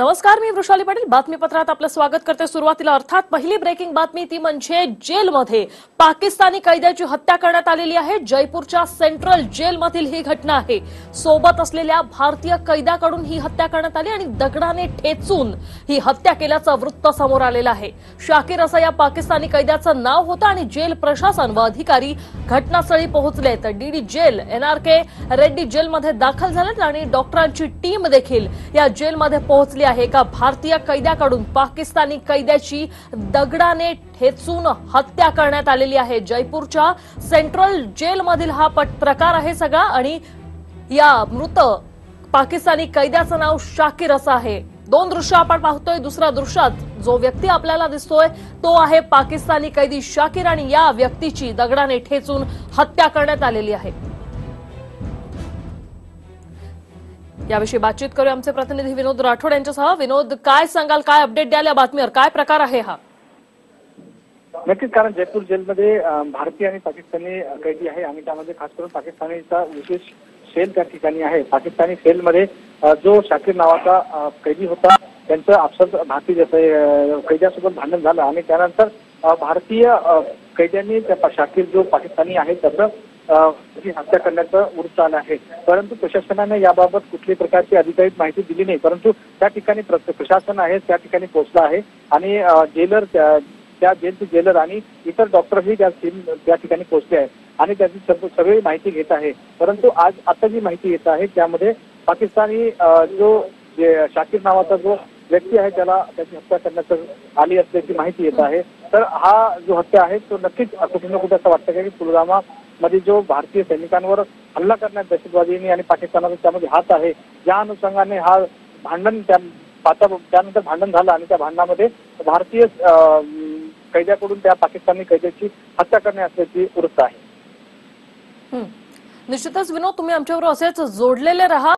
नमस्कार मी वृषाली पाटील. बातमीपत्रात आपलं स्वागत करते सुरुवातीला. अर्थात पहिली ब्रेकिंग बातमी ती म्हणजे जेलमध्ये पाकिस्तानी कैद्याची हत्या करण्यात आलेली आहे. जयपूरच्या सेंट्रल जेलमधील ही घटना आहे. सोबत असलेल्या भारतीय कैद्याकडून ही हत्या करण्यात आली आणि दगडाने ठेचून ही हत्या केल्याचं वृत्त समोर आलेलं आहे. शाकिर असं या पाकिस्तानी कैद्याचं नाव होतं आणि जेल प्रशासन व अधिकारी घटनास्थळी पोहोचले तर डीडी जेल एनआरके रेड्डी जेलमध्ये दाखल झालेत आणि डॉक्टरांची टीम देखील या जेलमध्ये पोहोचली आहे एका भारतीय कैद्याकडून पाकिस्तानी कैद्याची दगडाने ठेचून हत्या करण्यात आलेली आहे. जयपूरच्या सेंट्रल जेलमधील हा पट- प्रकार आहे सगळा आणि या मृत पाकिस्तानी कैद्याचं नाव शाकिर असं आहे. दोन दृश्य आपण पाहतोय. दुसऱ्या दृश्यात जो व्यक्ती आपल्याला दिसतोय तो आहे पाकिस्तानी कैदी शाकिर आणि या व्यक्तीची दगडाने ठेचून हत्या करण्यात आलेली आहे. याविषयी बातचीत करूया आमचे प्रतिनिधी विनोद राठोड यांच्यासह. विनोद काय सांगाल? काय अपडेट द्याल या बातमीवर? काय प्रकार आहे हा? नक्कीच कारण जयपूर जेलमध्ये भारतीय आणि पाकिस्तानी कैदी आहे आणि त्यामध्ये खास करून पाकिस्तानीचा विशेष सेल त्या ठिकाणी आहे. पाकिस्तानी सेलमध्ये जो शाकीर नावाचा कैदी होता त्यांचं आपसात भारतीय कैद्यासोबत भांडण झालं आणि त्यानंतर भारतीय कैद्यांनी त्या शाकीर जो पाकिस्तानी आहे त्याचं अं, हत्या करण्याचं वृत्त आलं आहे. परंतु प्रशासनाने याबाबत कुठल्याही प्रकारची अधिकारी माहिती दिली नाही. परंतु त्या ठिकाणी प्र- प्रशासन आहे त्या ठिकाणी पोहोचलं आहे. आणि जेलर त्या जेलचे जेलर आणि इतर डॉक्टरही त्या टीम त्या ठिकाणी पोहोचले आहेत. आणि त्याची सगळी माहिती घेत आहे. परंतु आज आता जी माहिती येत आहे त्यामध्ये पाकिस्तानी जो जे नावाचा जो व्यक्ती आहे त्याला त्याची हत्या करण्यात आली असल्याची माहिती येत आहे. तर हा जो हत्या आहे तो नक्कीच कुठे ना कुठे असं वाटतं की पुलवामा मध्ये जो भारतीय सैनिकांवर हल्ला करण्यात दहशतवादींनी आणि पाकिस्तानाचा त्यामध्ये हात आहे या अनुषंगाने हा भांडण त्या त्यानंतर भांडण झालं आणि त्या भांडणामध्ये भारतीय कैद्याकडून त्या पाकिस्तानी कैद्याची हत्या करण्यात असल्याची वृत्त आहे. निश्चितच विनोद तुम्ही आमच्यावर असेच जोडलेले राहा.